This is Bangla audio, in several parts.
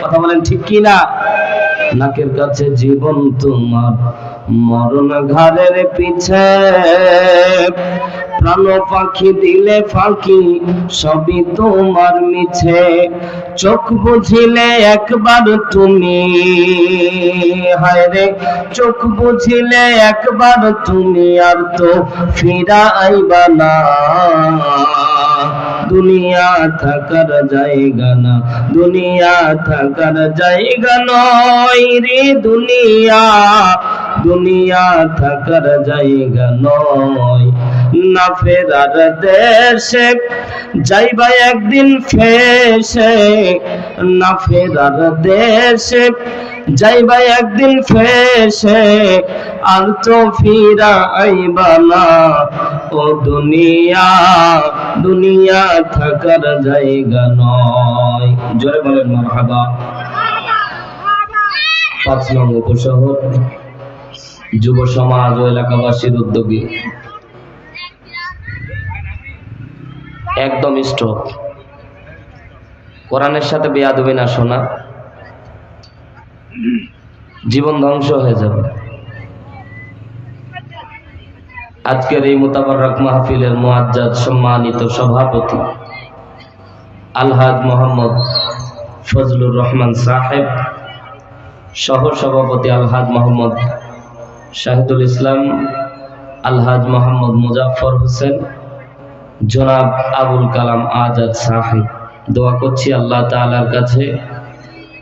কথা বলেন ঠিক কি না নাকের কাছে জীবন তোমার, মরণ ঘাড়ের পিছে। প্রাণ পাখি দিলে ফাঁকি, সবই তোমার মিছে। চোখ বুঝিলে একবার তুমি, হায় রে, চোখ বুঝিলে একবার তুমি, আর তো ফিরা আইবা না। দুনিয়া থাকার জায়গা না, দুনিয়া থাকার জায়গা নয় রে দুনিয়া দুনিয়া থাকার জায়গা নয়। না ফেরার দেশে যাইবা একদিন ফেসে, না ফেরার দেশে যাইবা একদিন ফেসে আর তো ফিরা আইবা না ও দুনিয়া দুনিয়া থাকার জায়গা নয়। জোরে বলেন, মারহাবা। পাঁচ নং উপশহর, যুব সমাজ ও এলাকাবাসীর উদ্যোগে। একদম স্টপ কোরআনের সাথে বেয়াদবি না শোনা। জীবন ধ্বংস হয়ে যাবে। আজকের এই মোতাবারক মাহফিলের মুআজ্জাদ সম্মানিত সভাপতি আলহাজ মোহাম্মদ ফজলুর রহমান সাহেব, সহ সভাপতি আলহাজ মোহাম্মদ শাহিদুল ইসলাম, আলহাজ মোহাম্মদ মুজাফর হোসেন, জনাব আবুল কালাম আজাদ সাহেব। দোয়া করছি আল্লাহ তাআলার কাছে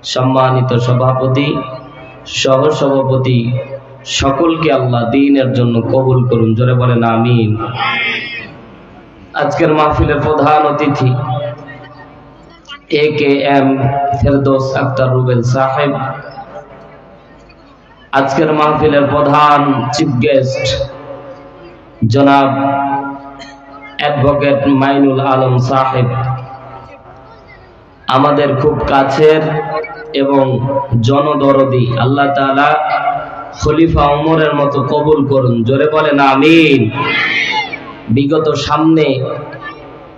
সম্মানিত সভাপতি সহ সভাপতি সকলকে আল্লাহ দিনের জন্য কবুল করুন, জোরে বলেন আমিন। আজকের মাহফিলের প্রধান অতিথি, A K M Ferdous Akter Rubel সাহেব। আজকের মাহফিলের প্রধান চিফ গেস্ট, জনাব অ্যাডভোকেট মাইনুল আলম সাহেব। আমাদের খুব কাছের এবং জনদরদি। আল্লাহ তালা খলিফা ওমরের মতো কবুল করুন। জোরে বলেন, আমিন। বিগত সামনে,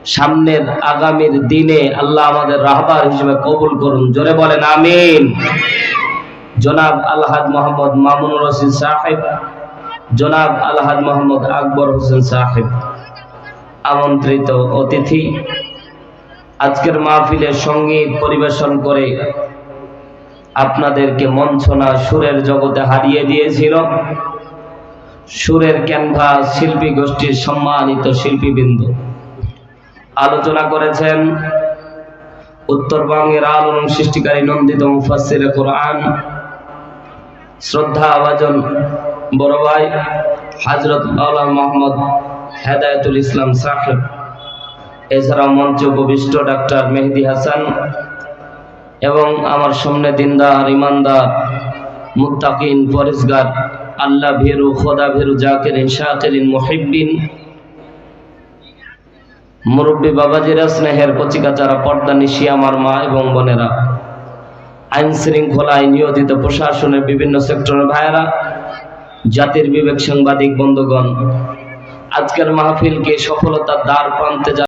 সামনের আগামীর দিনে আল্লাহ আমাদের রাহবার হিসেবে কবুল করুন। জোরে বলেন, আমিন। জনাব আলহাদ মোহাম্মদ মামুনুর রশিদ সাহেব, জনাব আলহাদ মোহাম্মদ আকবর হোসেন সাহেব, আমন্ত্রিত অতিথি আজকের মাহফিলে সংগীত পরিবেশন করে আপনাদেরকে মঞ্চনা সুরের জগতে হারিয়ে দিয়েছিল। সুরের ক্যানভাস শিল্পী গোষ্ঠীর সম্মানিত শিল্পীবৃন্দ। আলোচনা করেছেন উত্তরবঙ্গের আলোড়ন সৃষ্টিকারী নন্দিত মুফাসসিরে কোরআন শ্রদ্ধা আবাজন বড় ভাই হাজরত আল্লাহ মোহাম্মদ হেদায়তুল ইসলাম সাহেব। এছাড়া মঞ্চ উপবিষ্ট ডাক্তার মেহেদি হাসান এবং আমার সামনে দিনদার, ইমানদার, মুত্তাকিন, পরেশগার, আল্লাহ ভেরু, খোদা ভেরু জাকিরিন শাকিরিন মুহিব্বিন, মুরব্বী বাবাজিরা, স্নেহের কচিকা যারা পর্দা নিশি আমার মা এবং বোনেরা। আইন শৃঙ্খলায় নিয়োজিত প্রশাসনের বিভিন্ন সেক্টরের ভাইয়েরা, জাতির বিবেক সাংবাদিক বন্ধুগণ, আজকের মাহফিলকে সফলতার দ্বার প্রান্তে